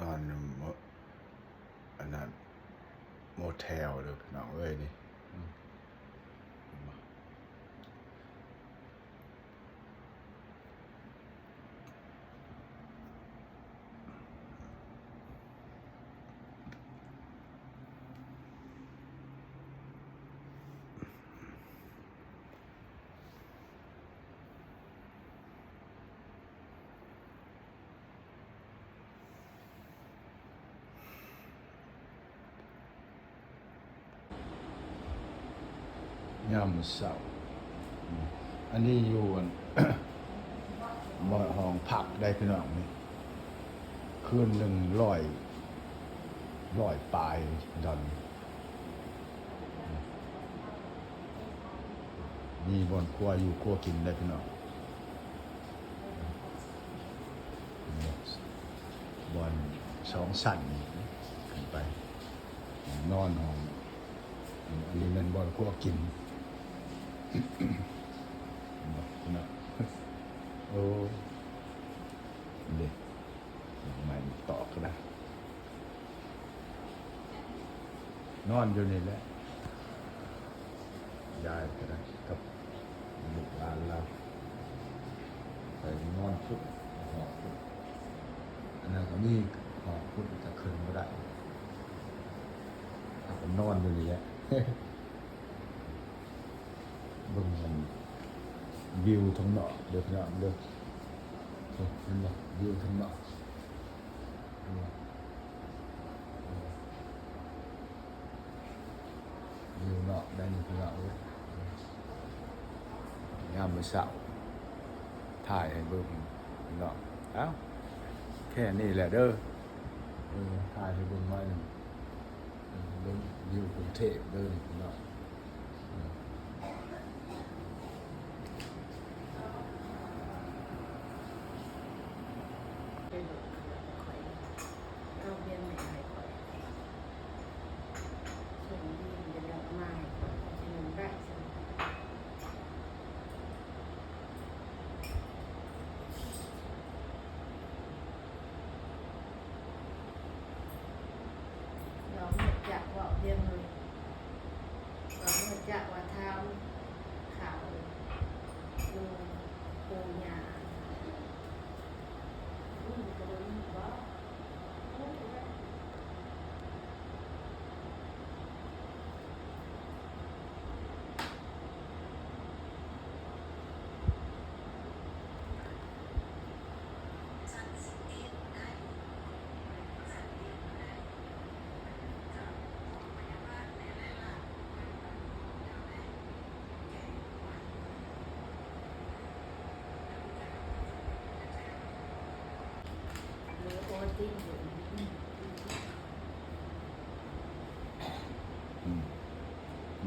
นอนอยู่โมอันนั้นโมเทลเด้อพี่น้องเอ้ยนี่อืม ยามมื้อเช้าอันนี้อยู่อันบ่ห้องพักได้พี่น้องนี่คืนหนึ่งร้อยร้อยปลายดอนมีบอนครัวอยู่ครัวกินได้พี่น้องบอนสองสั่นขึ้นไป นอนห้องอันนี้มันบอนครัวกิน นะโอ้เด็กไม่ตอกนะนอนอยู่นี่แหละยายก็ได้กับลูกหลานเราไปนอนพุดหอบพุดอันนั้นก็มีหอบพุดจะคืนก็ได้ถ้าผมนอนอยู่นี่แหละเบิ่งมันวิวทั้งเนาะเดี๋ยวพี่น้องเด้อโอ้เห็นบ่วิวทั้งเนาะเห็นบ่เอนาะได้นอนอยยามมื้อเช้าถ่ายให้เบิ่งพี่แหละ เด้อเออถ่ายให้เบิ่งไว้หนึ่งเออเบิ่งวิวกรุงเทพเด้อนี่พี่น้องเราเรียนไม่ได้ค่อยส่งดีมันจะเลือกมาให้ค่อยจะเงินได้สิเราไม่จักว่าเรียนเลยเราไม่จักว่าเท้าขาวดูปูยาอืมก็เลยว่า หรือโอตินอยู่ อืม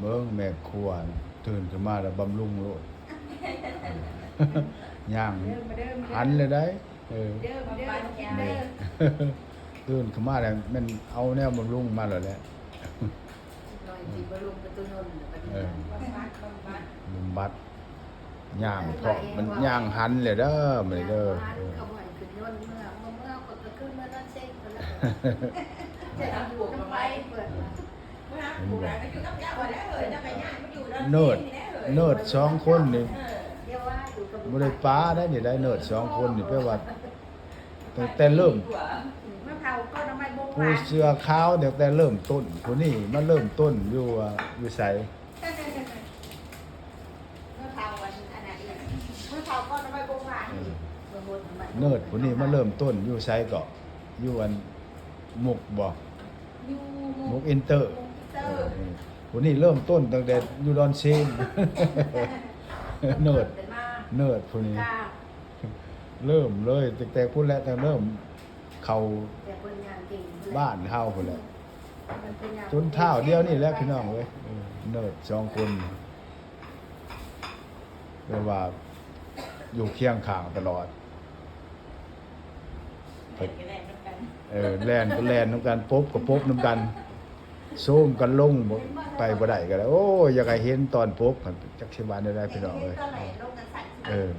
เบิ่งแม่ครัวน่ะตื่นขึ้นมาแล้วบำรุงโลด ย่างเดิมมาเดิมหันเลยได้เออเดิมเดิมกินเดิมตื่นขึ้นมาแล้วมันเอาแนวบำรุงมาแล้วแหละลอยจีบลุงประตูนนท์แบบเอนี้อบำบัดบำบัดบำบัดย่างเพราะมันย่างหันเลยเด้อมื้อนี้เด้อเออเขาบ่อยขึ้นยนต์เมื่อ จะทำบวกกับไปเปิดมาเนิร์ดเนิร์ดสองคนนี่เรียกว่าอยู่กับบ่ได้ป้าได้นี่ได้เนิร์ดสองคนนี่แปลว่าตั้งแต่เริ่มมะพร้าวก็น้ำมันบงหผู้วานเสื้อขาวตั้งแต่เริ่มต้นผู้นี้มาเริ่มต้นอยู่ว่าอยู่ไสมะพร้าววันอันนั้นอีกมะพร้าวก็น้ำมันบงหวานเออบางคนน้ำมันเนิร์ดผู้นี้มาเริ่มต้นอยู่ไสก็อยู่อัน มุกบ่ยูมุกอินเตอร์มุกเตเอออร์ผู้นี้เริ่มต้นตั้งแต่อยู่ดอนเซนเนิร์ดเป็นมาเนิร์ดผู้นี้กล้าเริ่มเลยตั้งแต่พูดแล้วแต่เริ่มเข้าแต่คนงานเก่งอยู่แล้วบ้านเฮาพุ่นแหละมันเป็นงนจนเท่าเดียวนี่แหละพี่น้องเว้ยเออเนิร์ดสองคนเรียกว่าอยู่เคียงข้างตลอด เออแลนก็แลนน้ำกันพบก็พบน้ำกันส้มกันลงไปบ่ได้ก็แล้วโอ้อยากให้เห็นตอนพบจักสิบานได้ไพี่น้องเลยเออ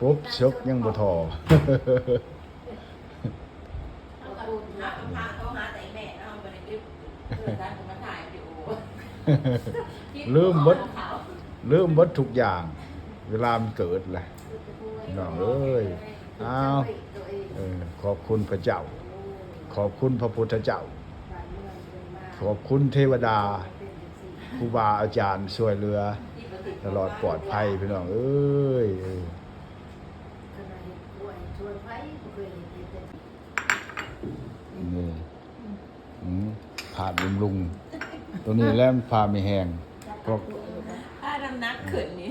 พบชกยังบ่ทอลืมบดลืมบดทุกอย่าง เวลามันเกิดแหละน้องเอ้ยอ้าว ขอบคุณพระเจ้า ขอบคุณพระพุทธเจ้าบ้านเมืองเป็นมาขอบคุณเทวดาเป็นจังซี่ครูบาอาจารย์ช่วยเหลือที่ประสิทธิ์ตลอดปลอดภัยพี่น้องเอ้ยเออขณะเฮ็ดกล้วยชวนไผบ่เคยเห็นแต่นี่อืมผ่านลุงลุงตัวนี้แล้วมันพาไม่แห้งพวกถ้าดำนักขึ้นนี่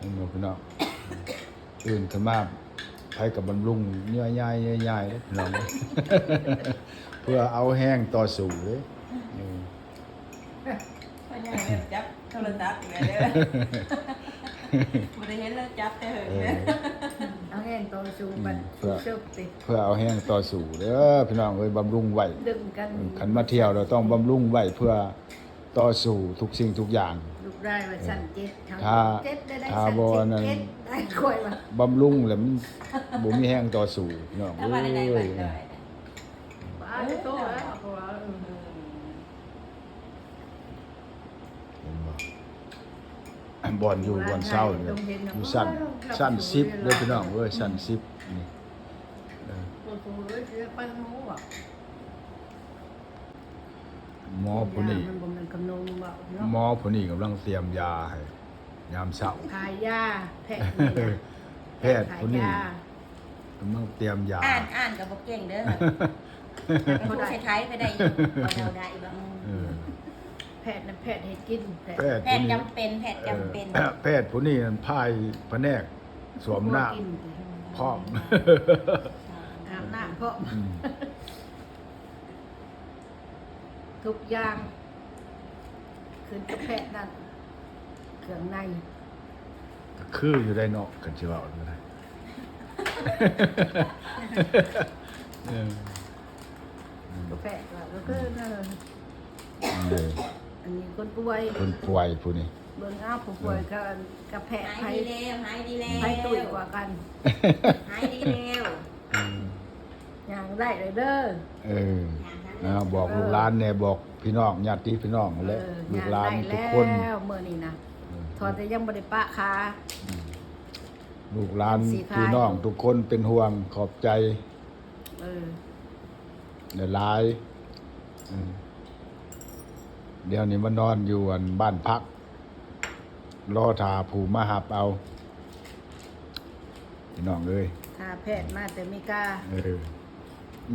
นี่หนูพี่น้องอื่นขึ้นมา ไปกับบำรุงเนื้อย่ายเนื้อย่ายเลยพี่น้องเพื่อเอาแห้งต่อสู่เลยเออพ่อใหญ่เนี่ยจับโทรศัพท์อีกแล้วเด้อบ่ได้เห็นแล้วจับแต่เหิงเอเนี่ยอเอาแห้งโตสูงบัดเพื่อเชิบติเพื่อเอาแห้งต่อสู่เด้อพี่น้องเอ้ยบำรุงไว้ดึงกันขันมาเที่ยวเราต้องบำรุงไว้เพื่อต่อสู่ทุกสิ่งทุกอย่างลูก ได้ว่าสั่นเจ็ดทั้งถ้าเจ็ดได้ได้ถ้าสั่นบ่เจ็ดนั่น เจ็ดได้กล้วยว่าบำรุงแล้วมันบ่มีแห้งต่อสู่พี่น้องถ้าเอ้ว่าได้ได้ไปยได้บ้าจะโตแล้วเพราะว่าเออเห็นบ่บ่อนอยู่บ่อนเศร้าเนี่ยอยู่สั้นสั้นซิปเด้อพี่น้องเอ้ยสั้นซิปนี่เออโอ้โหเอ้ยเสียปันหูอะ หมอผู้นี้มันบ่แมันกำนงว่าเนาะหมอผู้นี้กำลังเตรียมยาให้ยามเช้า ขายยาแพทย์แพทย์ผู้นี้กำลังเตรียมยา อ่านอ่านกับบ่เก่งเด้อเป็นผู้ใช้ไทยไปได้อยู่บ่เราได้บ่เออแพทย์นะแพทย์ให้กินแพทย์แพทย์แพผู้ทย์นี้จำเป็นแพทย์จำเป็นเออแพทย์ผู้นี้มันพายพระแนกสวมหน้ากินพร้อม อาบน้ำเพราะ อืม ทุกอย่างคืนกับแพทย์นั่นเครื่องในก็คืออยู่ได้เนาะกันสิว่าอยู่ได้ เออกับแพทย์ว่าก็คือนั่นเลยเอออันนี้คนป่วยคนป่วยผู้นี้เบิ่งอ้าวผู้ป่วยกับกับแพทย์หายไผดีแล้วหายดีแล้วไผตุ้ยกว่ากันหายดีแล้วอย่างได้เลยเด้อ เออ นะบอกลูกหลานเนี่ยบอกพี่น้องญาติพี่น้องนั่นแหละเออลูย่ากงหลานได้ทุกแล้วคนเมื่อนี้นะเออทอดแต่ยังบ่ได้ปะคาลูกหลานสีขาวพี่น้องทุกคนเป็นห่วงขอบใจเออหลายๆอืมเดี๋ยวนี้มานอนอยู่อันบ้านพัก รอทาผู้มาหับเอาพี่น้องเอ้ยถ้าแพทย์มาแต่ไม่กล้าเออ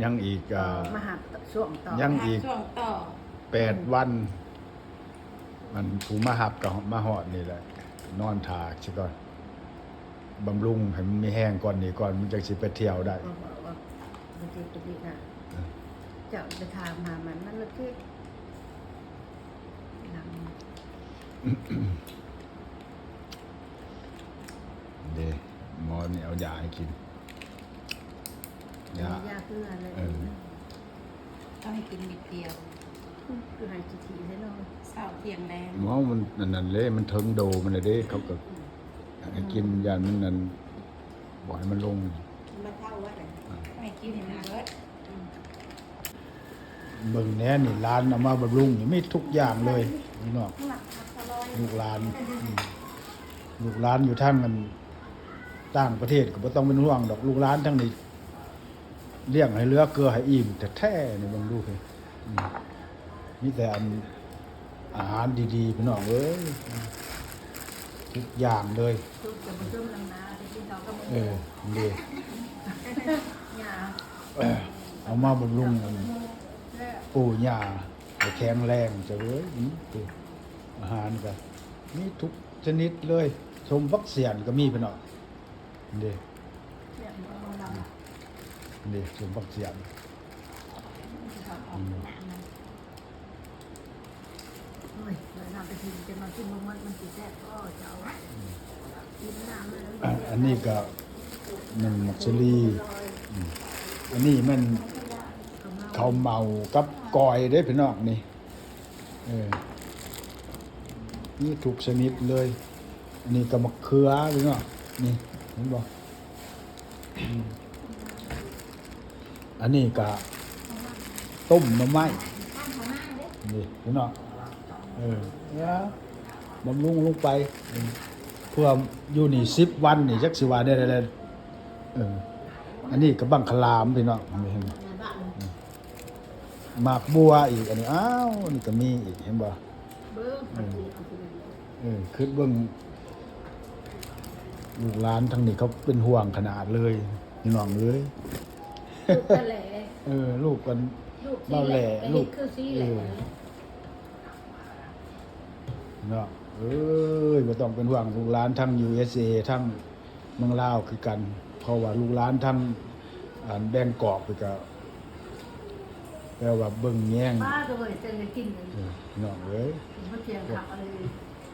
ยังอีกอ่ามาหับช่วงต่อยังอีกช่วงต่อแปดวัน มันผู้มาหับกับมาหอดนี่แหละ นอนถากชิก่อนบำรุงให้มันมีแห้งก่อนนี่ก่อนมันจะสิไปเที่ยวได้ก็บอกว่าบางทีตรงนี้นะเออเจ้าไปถามหามันมันเลยที่หลังเดหมอนี่เอายาให้กิน ยา ยาคืออะไรเออ ต้องให้กินนิดเดียวคือหายจีทีใช่ไหมเศร้าเที่ยงแดงหมอมันนั่นนั่นเลยมันเทิงโดมันเลยเด้เขาก็ให้กินยามันนั่นบอกให้มันลง มาเท่าว่าอะไรไม่กินเห็นเบิดเบิ่งแหน่นี่ร้านเอามาบำรุงนี่มีทุกอย่างเลยนี่เนาะหลักพักตลอยลูกหลานอืมลูกหลานอยู่ทั้งกันต่างประเทศก็บ่ต้องเป็นห่วงดอกลูกหลานทั้งนี้ เลี้ยงให้เหลือเกลือให้อิ่มแต่แท้นี่เบิ่งลูกเฮ้ยอืมมีแต่อันอาหารดีๆพี่น้องเอ้ยทุกอย่างเลยเขาก็มาเออดีเอามาบำรุงปู่ย่าแข็งแรงจะเว้ยอืมดูอาหารก็มีทุกชนิดเลย ชมวักเสียนก็มีพี่น้องเด้ำนี่สมบักเสียงโอ้ยเวลาไปกินจะมากินมันมันติดแซ่บก็จะเอากินน้ำเลยอันนี้ก็มันมักซลีอันนี้มันเขาวเมากับกอยได้พี่น้องนี่เออนี่ถูกชนิดเลยอันนี้ก็มะเขือพี่น้องนี่เห็นบอืม อันนี้ก็ต้มหน่อไม้นี่พี่น้องเออเนี่ยบำรุงลงไป เพื่ออยู่นี่สิบวันนี่จักสิว่าได้ได้เอออันนี้กระบังคลามพี่น้องเห็นไหมานหมากบัวอีกอันนี้อ้าวนี่ก็มีอีกเห็นบ่เบิ้งเออคือเบิ่งลูกหลานทั้งนี้เขาเป็นห่วงขนาดเลยพี่น้องเลย ลูกทะเลเออ ลูกกันลูกเบาแหล่ลูกคือซีแหล่เนาะเอ้ยบ่ต้องเป็นห่วงลูกหลานทั้ง USA ทั้งเมืองลาวคือกัน เพราะว่าลูกหลานทั้งอ่าแบงกอกไปก็แปลว่าเบิ่งแย่งป้าตัวเจะเลยกินเลยเออพี่น้องเอ้ยกินมะเขือขับอะไร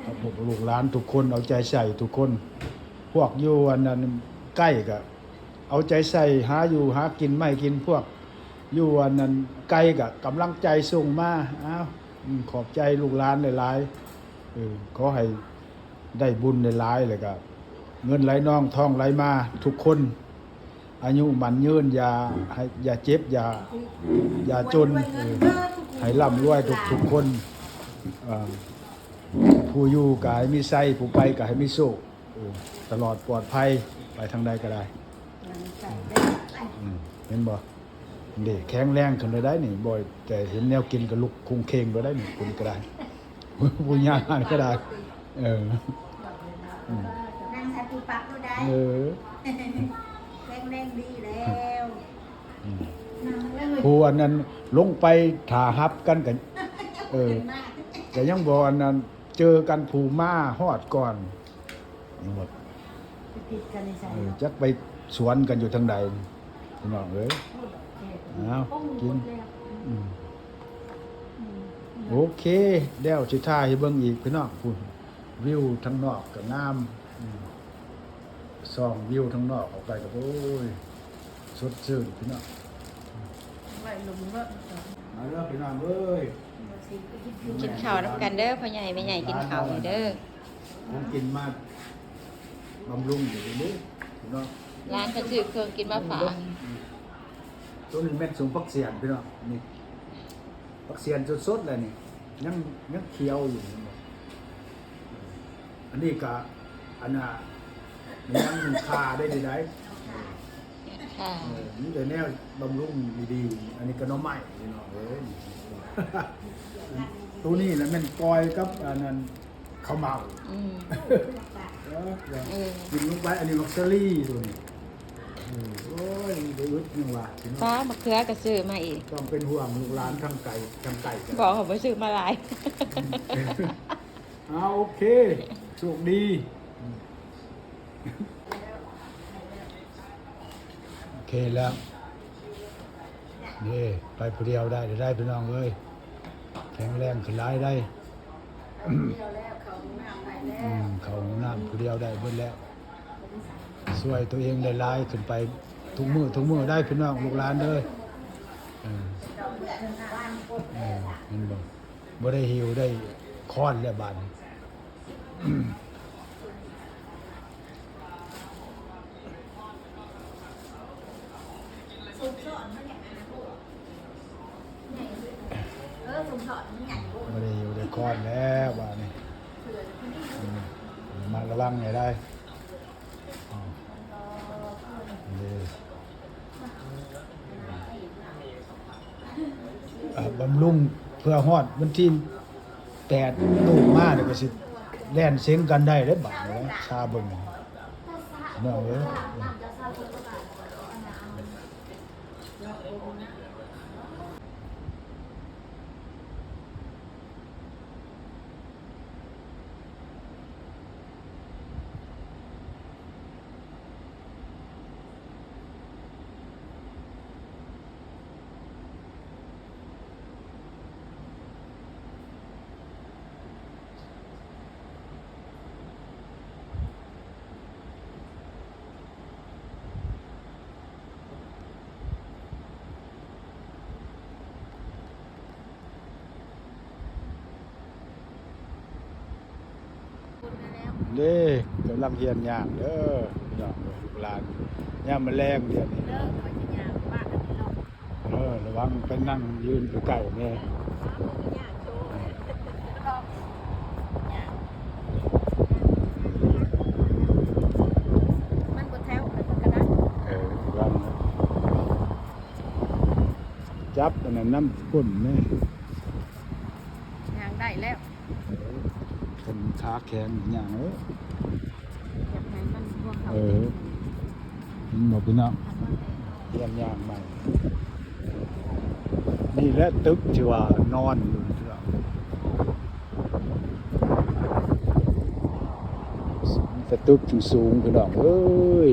เอาพวกลูกหลานทุกคนเอาใจใส่ทุกคน พวกอยู่อันนั้นใกล้ก็ เอาใจใส่หาอยู่หากินไม่กินพวกอยู่อันนั้นไกลก็กำลังใจส่งมาอ้าวขอบใจลูกหลานหลายๆเออขอให้ได้บุญหลายๆเลยก็เงินไหลน้องทองไหลมาทุกคน อายุมันยืนอย่าให้อย่าเจ็บอย่าอย่าจนเออให้ร่ำรวยทุกทุกคนผู้อยู่ก็ให้มีไส้ผู้ไปก็ให้มีโชคเออตลอดปลอดภัยไปทางใดก็ได้ อืมเห็นบ่เด็กแข็งแรงขึ้นเลยได้นี่บ่อยแต่เห็นแนวกินก็ลุกคุงเคงไปได้นี่คุณก็ได้ผู้ย่างก็ได้เออนั่งใส่ปูปักก็ได้เออแข็งแรงดีแล้วอืมนั่งแล้วเลยผู้อันนั้นลงไปถ่าฮับกันกันเออมากแต่ยังบ่อันนั้นเจอกันผูมาฮอดก่อนหมดติดกันในใจเออจักไป สวนกันอยู่ทางใดพี่น้องเอ้ยอ้าวกินอืมโอเคเดี๋ยวสิท่ายให้เบิ่งอีกพี่น้องคุณวิวทางนอกก็งามอืมส่องวิวทางนอกออกไปก็โอ้ยสดชื่นพี่น้องไหวลงว่ามาเด้อพี่น้องเอ้ยกินข้าวนํกันเด้อพ่อใหญ่แม่ใหญ่กินข้าวให้เด้อผมกินมาบำรุงอยู่เด้อพี่น้อง ร้านก็ซื้อเครื่องกินมาฝากตัวนี้แม่นสมปักเสียนพี่น้องนี่ปักเสียนสดๆเลยนี่ยังยังเคี้ยวอยู่นี่บอกอันนี้ก็อันน่ะยังคาได้ได้ค่ะเออนี่เดี๋ยวแนวบำรุงดีๆ อันนี้ก็หน้อไม้พี่น้องเอ้ยตัวนี้นะแม่นกอยกับอันนั้นข้าวเมาอืมเออเดี๋ยวเออกินลงไปอันนี้มักซารี่ตัวนี้เออโอ้ยเดี๋ยวอึดยังว่าพี่น้องฟ้ามะเขือก็ซื้อมาอีกต้องเป็นห่วงลูกหลานทางไก่ทางไก่กันบอกเขาไปซื้อมาหลาย เอาโอเคโชคดีโอเคแล้ว นี่ไปผู้เดียวได้เดี๋ยวได้พี่น้องเอ้ยแข็งแรงขึ้นร้ายได้ เดียวแล้วเขาหน้าไปแล้อืวมเขาห้องน้ำผู้เดียวได้เบิดแล้ว ช่วยตัวเองได้หลายขึ้นไปทุกมือทุกมือได้พี่น้องลูกหลานเด้อเออเออเห็นบ่บ่ได้หิวได้ค้อนแล้วบาดนี้ สุดสอนมันอย่างนั้นนะพวกเออสุดสอนมันอย่างพวก บ่ได้หิวได้ค้อนแล้วบาดนี้อืมมาระวังให้ได้อืมนี่อ่า บำรุงเพื่อฮอดวันที่แปดตู้มาเดี๋ยวก็สิแล่นเซ็งกันได้เด้วบาดนี้ชาเบิ่งน้องเอ้ย เด้กำลังเฮียนยางเด้อพี่น้องเอ้ยลูกหลานย่ามาแรงเดี๋ยวนี้เลิกไปจะยาบ้านอันนี้เราเออระวังไปนั่งยืนไปไก่แม่เมันบ่แถวมันก็ได้เออรันจับอันนั้นน้ำก้นแม่ยางได้แล้ว คน ขาแข็งอย่างเอออยากให้มันพวกเขาเออเห็นบอกพี่น้องเยี่ยมยามใหม่นี่แหละตึกที่ว่านอนอยู่ที่เราแต่ตึกสูงๆพี่น้องเอ้ย